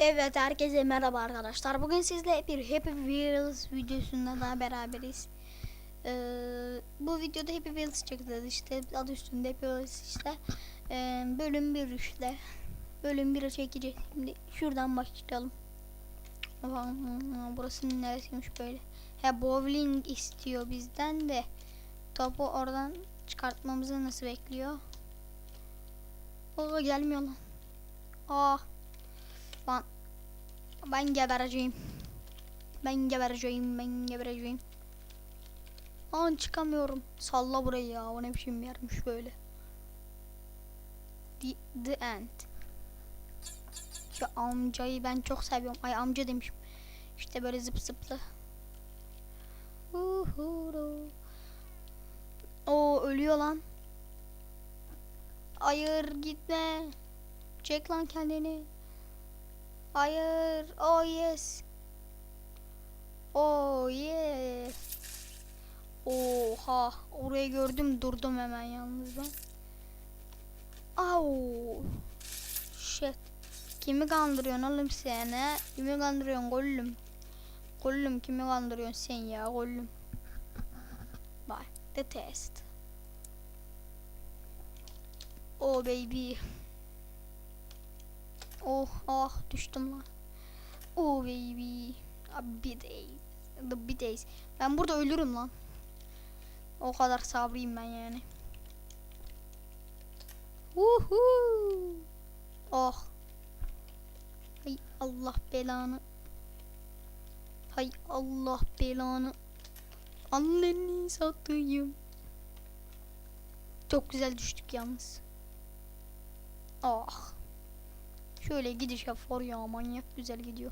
Evet herkese merhaba arkadaşlar. Bugün sizle bir Happy Wheels videosunda daha beraberiz. Ee, bu videoda Happy Wheels çekeceğiz işte adı üstünde Happy Wheels işte. Ee, bölüm 1 işte. Bölüm 1'e çekeceğiz. Şimdi şuradan başlayalım. Burası neresiymiş böyle? Ha bowling istiyor bizden de topu oradan çıkartmamızı nasıl bekliyor? O gelmiyor lan. Aa. Ben ben gebereceğim. Ben gebereceğim, ben gebereceğim. An çıkamıyorum. Salla burayı ya. O ne biçim yermiş böyle. The, the end. Şu amcayı ben çok seviyorum. Ay amca demişim. İşte böyle zıp zıplı. O ölüyor lan. Hayır gitme. Çek lan kendini. Hayır. Oh yes. Oh yes. Oha. Orayı gördüm durdum hemen yalnız ben. Au. Shit. Kimi kandırıyorsun oğlum sen he? Kimi kandırıyorsun gollüm? Gollüm kimi kandırıyorsun sen ya gollüm? Bye. The test. Oh baby. Oh ah düştüm lan. Oh baby. A bit days. The days. Ben burada ölürüm lan. O kadar sabrıyım ben yani. Woohoo. Oh. Hay Allah belanı. Hay Allah belanı. Anneni satayım. Çok güzel düştük yalnız. Ah. Şöyle gidiş var ya manyak güzel gidiyor.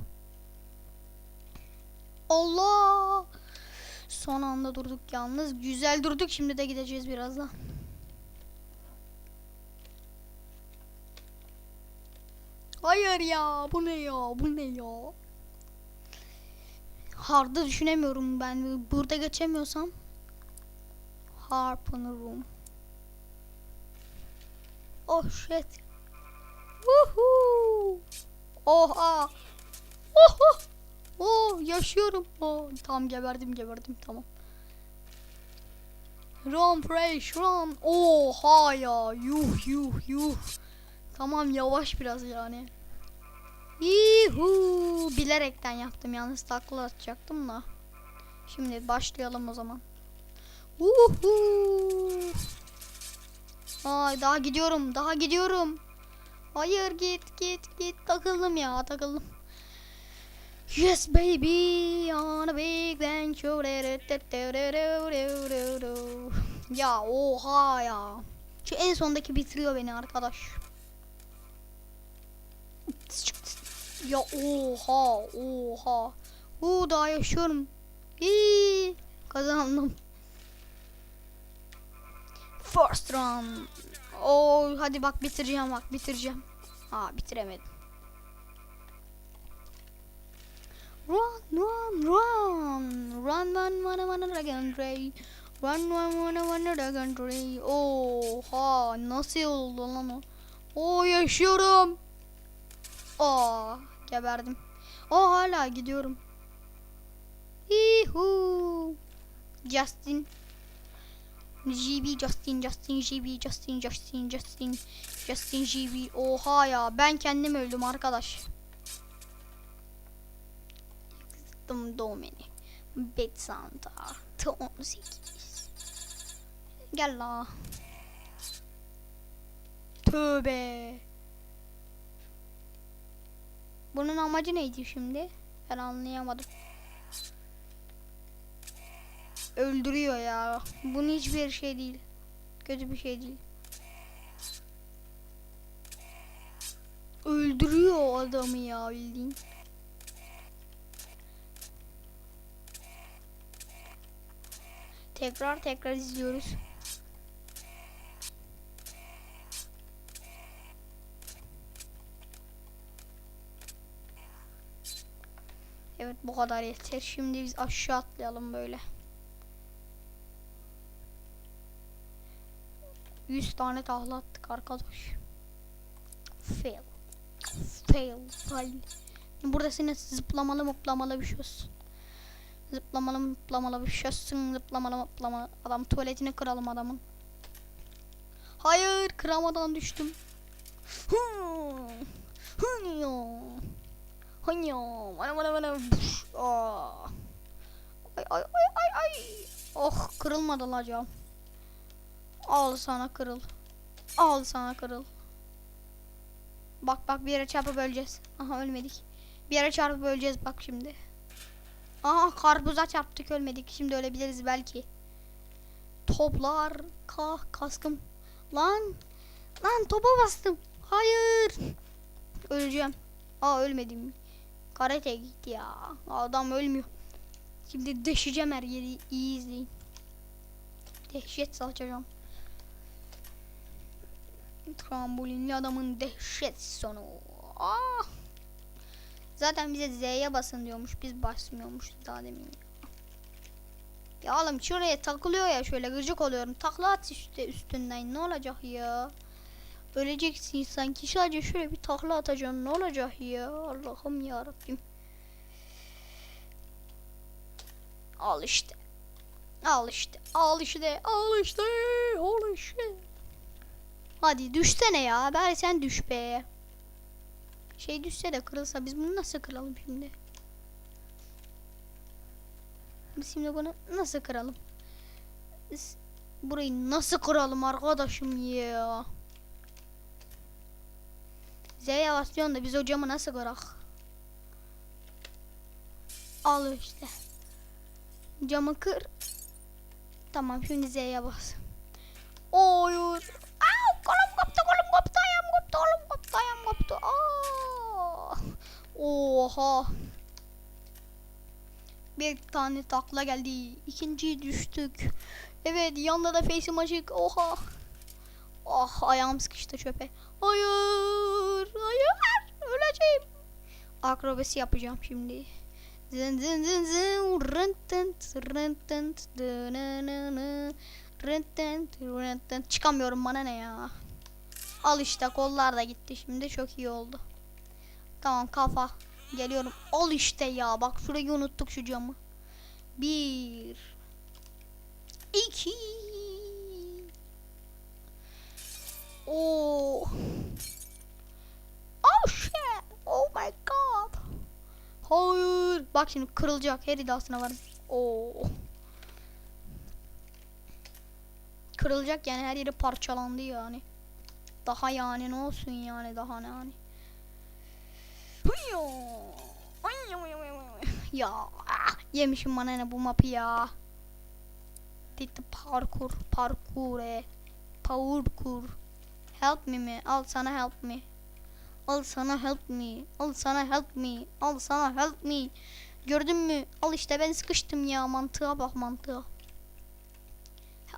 Allah! Son anda durduk yalnız. Güzel durduk. Şimdi de gideceğiz birazdan. Hayır ya. Bu ne ya? Bu ne ya? Hard'ı düşünemiyorum ben. Burada geçemiyorsam Harp'ın. Oh shit. Oha! Oha! Oh yaşıyorum. Oh, tamam geberdim geberdim tamam. Run fresh run. Oha ya. Yuh yuh yuh. Tamam yavaş biraz yani. Yuhu. Bilerekten yaptım yalnız takla atacaktım da. Şimdi başlayalım o zaman. Uhu. Ay daha gidiyorum daha gidiyorum. Hayır git git git takıldım ya takıldım. Yes baby on a big venture. Ya oha ya. Şu en sondaki bitiriyor beni arkadaş. Ya oha oha. Uu daha yaşıyorum. İyi kazandım. First run. Oo hadi bak bitireceğim bak bitireceğim. Ha bitiremedim. Run run run. Run run run run dragon ray. Run run run run dragon ray. Oha nasıl oldu lan o? Oo yaşıyorum. Aa geberdim. O hala gidiyorum. Hihu. Justin GB Justin Justin GB Justin Justin Justin Justin GB Oha ya ben kendim öldüm arkadaş. Yıktım domini. Bet Santa. 18. Gel la. Tövbe. Bunun amacı neydi şimdi? Ben anlayamadım. Öldürüyor ya. Bunun hiçbir şey değil. Kötü bir şey değil. Öldürüyor adamı ya bildiğin. Tekrar tekrar izliyoruz. Evet bu kadar yeter. Şimdi biz aşağı atlayalım böyle. 100 tane tahla attık arkadaş. Fail. Fail. Fail. Burada senin zıplamalı mıplamalı bir şey olsun. Zıplamalı mıplamalı bir şey olsun. Zıplamalı mıplamalı. Adam tuvaletini kıralım adamın. Hayır kıramadan düştüm. Ay ay ay ay ay. Oh kırılmadı la cam. Al sana kırıl. Al sana kırıl. Bak bak bir yere çarpıp öleceğiz. Aha ölmedik. Bir yere çarpıp öleceğiz bak şimdi. Aha karpuza çarptık ölmedik. Şimdi ölebiliriz belki. Toplar. Ka kaskım. Lan. Lan topa bastım. Hayır. Öleceğim. Aa ölmedim. Karate gitti ya. Adam ölmüyor. Şimdi deşeceğim her yeri. İyi izleyin. Dehşet salçacağım. Trambolinli adamın dehşet sonu. Ah. Zaten bize Z'ye basın diyormuş. Biz basmıyormuş daha demin. Ya oğlum şuraya takılıyor ya şöyle gıcık oluyorum. Takla at işte üstünden ne olacak ya? Öleceksin sanki sadece şöyle bir takla atacaksın ne olacak ya? Allah'ım ya Rabbim. Al işte. Al işte. Al işte. Al işte. Al işte. Hadi düşsene ya. Bari sen düş be. Şey düşse de kırılsa biz bunu nasıl kıralım şimdi? Biz şimdi bunu nasıl kıralım? Biz burayı nasıl kıralım arkadaşım ya? Z'ye basıyorsun da biz o camı nasıl kırak? Al işte. Camı kır. Tamam şimdi Z'ye bas. Hayır. Oha. Bir tane takla geldi. İkinciyi düştük. Evet yanında da face'im açık. Oha. Ah ayağım sıkıştı çöpe. Hayır. Hayır. Öleceğim. Akrobasi yapacağım şimdi. Zın zın zın zın rın tın rın tın. Çıkamıyorum bana ne ya. Al işte kollar da gitti şimdi çok iyi oldu. Tamam kafa. Geliyorum. Al işte ya bak şurayı unuttuk şu camı. Bir. iki. Oh. Oh shit. Oh my god. Hayır. Bak şimdi kırılacak. Her iddiasına varım. Oo. Kırılacak yani her yeri parçalandı yani. Daha yani ne olsun yani daha ne yani. Hıyyo. Ay, ay, ay, ay, ay. Ya ah, yemişim bana bu mapı ya. Gitti parkur parkur e. Parkur. Help me mi? Al sana help me. Al sana help me. Al sana help me. Al sana help me. Gördün mü? Al işte ben sıkıştım ya mantığa bak mantığa.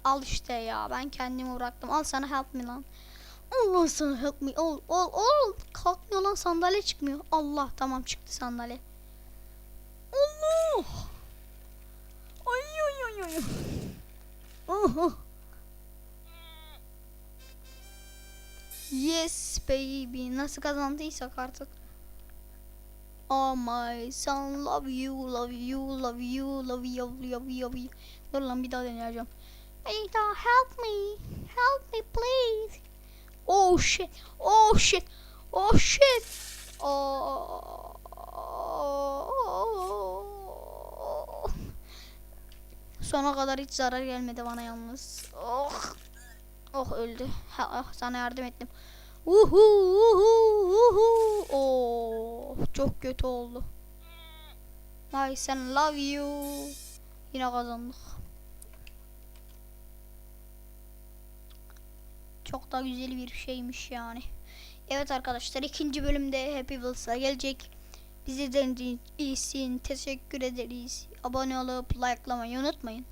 Al işte ya ben kendimi bıraktım. Al sana help me lan. Allah sana me. Al al al. Kalkmıyor lan sandalye çıkmıyor. Allah tamam çıktı sandalye. Allah. Ay ay ay ay. Aha. Yes baby. Nasıl kazandıysak artık. Oh my son love you love you love you love you love you. love you. Dur lan bir daha deneyeceğim. Ada help me. Help me please. Oh shit. Oh shit. Oh shit. Oh. Sona kadar hiç zarar gelmedi bana yalnız. Oh. Oh öldü. Ha, ah, sana yardım ettim. Uhu uhu uhu. Oh, çok kötü oldu. Ay sen love you. Yine kazandık. Çok da güzel bir şeymiş yani. Evet arkadaşlar ikinci bölümde Happy Wheels'a gelecek. Bizi izlediğiniz için teşekkür ederiz. Abone olup likelamayı unutmayın.